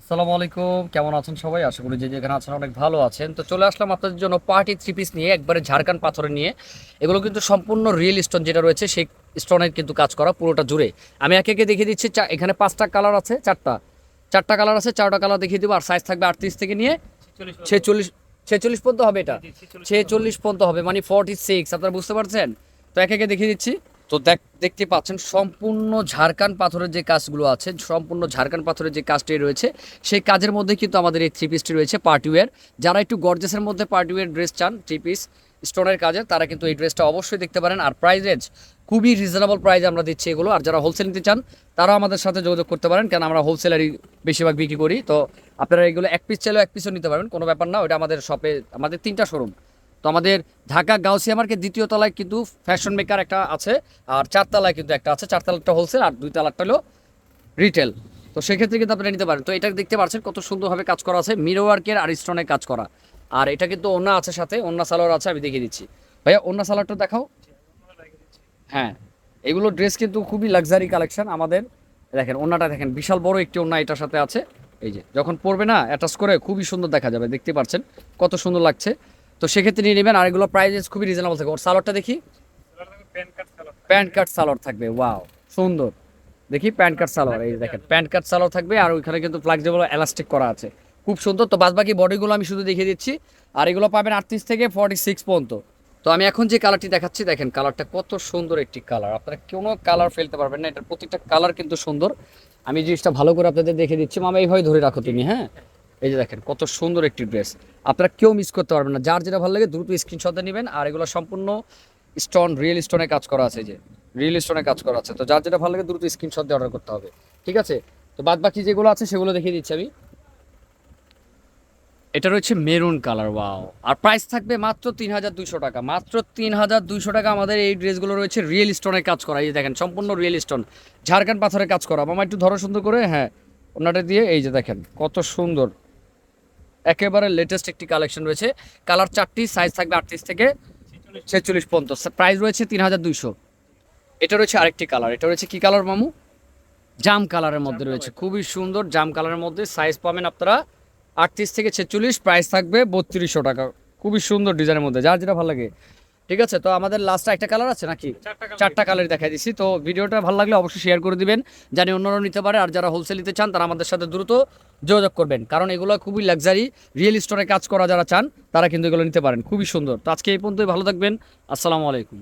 আসসালামু আলাইকুম। কেমন আছেন সবাই? আশা করি যে যেখানে আছেন অনেক ভালো আছেন। তো চলে আসলাম আপনাদের জন্য পার্টি থ্রি পিস নিয়ে একবারে ঝাড়খান্ড পাথরে নিয়ে। এগুলো কিন্তু সম্পূর্ণ রিয়েল স্টোন যেটা রয়েছে সেই স্টোনের কিন্তু কাজ করা পুরোটা জুড়ে। আমি একে একে দেখিয়ে দিচ্ছি এখানে পাঁচটা কালার আছে চারটা। চারটা কালার আছে চারটা কালার দেখিয়ে দেবো আর সাইজ থাকবে আটত্রিশ থেকে নিয়ে ছেচল্লিশ ছেচল্লিশ পর্যন্ত হবে এটা। ছেচল্লিশ পর্যন্ত হবে। মানে ফর্টি সিক্স আপনারা বুঝতে পারছেন? তো একে একে দেখিয়ে দিচ্ছি। তো দেখ, দেখতে পাচ্ছেন, সম্পূর্ণ ঝাড়খান পাথরের যে কাজগুলো আছে, সম্পূর্ণ ঝাড়খান পাথরের যে কাজটি রয়েছে, সেই কাজের মধ্যে কিন্তু আমাদের এই থ্রি পিসটি রয়েছে পার্টিওয়ার যারা একটু গর্জেসের মধ্যে পার্টিওয়ার ড্রেস চান থ্রি পিস স্টোনের কাজে তারা কিন্তু এই ড্রেসটা অবশ্যই দেখতে পারেন। আর প্রাইস রেঞ্জ খুবই রিজনেবল প্রাইসে আমরা দিচ্ছি এগুলো। আর যারা হোলসেল নিতে চান, তারাও আমাদের সাথে যোগাযোগ করতে পারেন, কেন আমরা হোলসেলারই বেশিরভাগ বিক্রি করি। তো আপনারা এগুলো এক পিস চাইলেও এক পিসও নিতে পারবেন, কোনো ব্যাপার না ওটা আমাদের শপে আমাদের তিনটা শোরুম তো আমাদের ঢাকা গাউসিয়া মার্কেট দ্বিতীয় তলায় কিন্তু ফ্যাশন মেকার একটা আছে, আর চারতলায় কিন্তু একটা আছে। চারতলাটা হোলসেল আর দুই তলাটা হলো রিটেল তো সেক্ষেত্রে কিন্তু আপনারা নিতে পারেন। তো এটা দেখতে পাচ্ছেন কত সুন্দরভাবে কাজ করা আছে। মিরো ওয়ার্কের আর স্টোনের কাজ করা। আর এটা কিন্তু ওন্না আছে সাথে। ওন্না সালোয়ার আছে, আমি দেখিয়ে দিচ্ছি। ভাইয়া ওন্না সালোয়ারটা দেখাও। হ্যাঁ এগুলো ড্রেস কিন্তু খুবই লাক্সারি কালেকশন আমাদের। দেখেন ওন্নাটা দেখেন, বিশাল বড় একটি ওন্না এটার সাথে আছে। এই যে, যখন পরবে না অ্যাটাচ করে খুবই সুন্দর দেখা যাবে। দেখতে পাচ্ছেন কত সুন্দর লাগছে। তো সেক্ষেত্রে নিয়ে নেবেন, আর এগুলো প্রাইজেস খুবই রিজনেবল থাকে ওর সালোয়ারটা দেখি। প্যান্ট কাট সালোয়ার থাকবে ওয়াও সুন্দর। দেখি প্যান্ট কাট সালোয়ার এই দেখেন প্যান্ট কাট সালোয়ার থাকবে, আর ওইখানে কিন্তু ফ্লেক্সিবল এলাস্টিক করা আছে। খুব সুন্দর, তো বাদ বাকি বডিগুলো আমি শুধু দেখিয়ে দিচ্ছি। আর এগুলো পাবেন আটত্রিশ থেকে ফর্টি সিক্স পর্যন্ত। তো আমি এখন যে কালারটি দেখাচ্ছি, দেখেন কালারটা কত সুন্দর একটি কালার আপনারা কোনো কালার ফেলতে পারবেন না, এটার প্রত্যেকটা কালার কিন্তু সুন্দর। আমি জিনিসটা ভালো করে আপনাদের দেখে দিচ্ছি। মামা, এইভাবে ধরে রাখো তুমি হ্যাঁ? এই যে দেখেন, কত সুন্দর একটি ড্রেস। আপনারা কেউ মিস করতে পারবেন না। যার যেটা ভালো লাগে দ্রুত স্ক্রিনশটে নেবেন। আর এগুলো সম্পূর্ণ স্টোন রিয়েল স্টোনে কাজ করা আছে যে। রিয়েল স্টোনে কাজ করা আছে। তো যার যেটা ভালো লাগে দ্রুত স্ক্রিনশট দিয়ে অর্ডার করতে হবে। ঠিক আছে? তো বাদ বাকি যেগুলো আছে সেগুলো দেখিয়ে দিচ্ছি আমি। এটা রয়েছে মেরুন কালার ওয়াও আর প্রাইস থাকবে মাত্র তিন হাজার দুইশো টাকা। মাত্র তিন হাজার দুইশো টাকা আমাদের এই ড্রেসগুলো রয়েছে রিয়েল স্টোনের কাজ করা। এই দেখেন, সম্পূর্ণ রিয়েল স্টোন ঝাড়খান্ড পাথরের কাজ করা। মামা, একটু ধরো সুন্দর করে। হ্যাঁ ওনাটা দিয়ে এই যে দেখেন, কত সুন্দর। একেবারে লেটেস্ট একটি কালেকশন রয়েছে। কালার চারটি সাইজ থাকবে আটত্রিশ থেকে ছেচল্লিশ পর্যন্ত। প্রাইস রয়েছে তিন হাজার দুইশো। এটা রয়েছে আরেকটি কালার এটা রয়েছে কি কালার মামু? জাম কালারের মধ্যে রয়েছে। খুবই সুন্দর জাম কালারের মধ্যে। সাইজ পাবেন আপনারা আটত্রিশ থেকে ছেচল্লিশ। প্রাইস থাকবে বত্রিশশো টাকা। খুবই সুন্দর ডিজাইনের মধ্যে। যার যেটা ভালো লাগে। ঠিক আছে? তো আমাদের লাস্টটা একটা কালার আছে নাকি? চারটা কালার দেখাই দিচ্ছি। তো ভিডিওটা ভালো লাগলে অবশ্যই শেয়ার করে দিবেন। জানি অন্যরাও নিতে পারে আর যারা হোলসেল নিতে চান তারা আমাদের সাথে দ্রুত যোগাযোগ করবেন। কারণ এগুলো খুবই লাক্সারি রিয়েল স্টোরে কাজ করা যারা চান তারা কিন্তু এগুলো নিতে পারেন। খুবই সুন্দর। তো আজকে এই পর্যন্তই ভালো থাকবেন। আসসালামু আলাইকুম।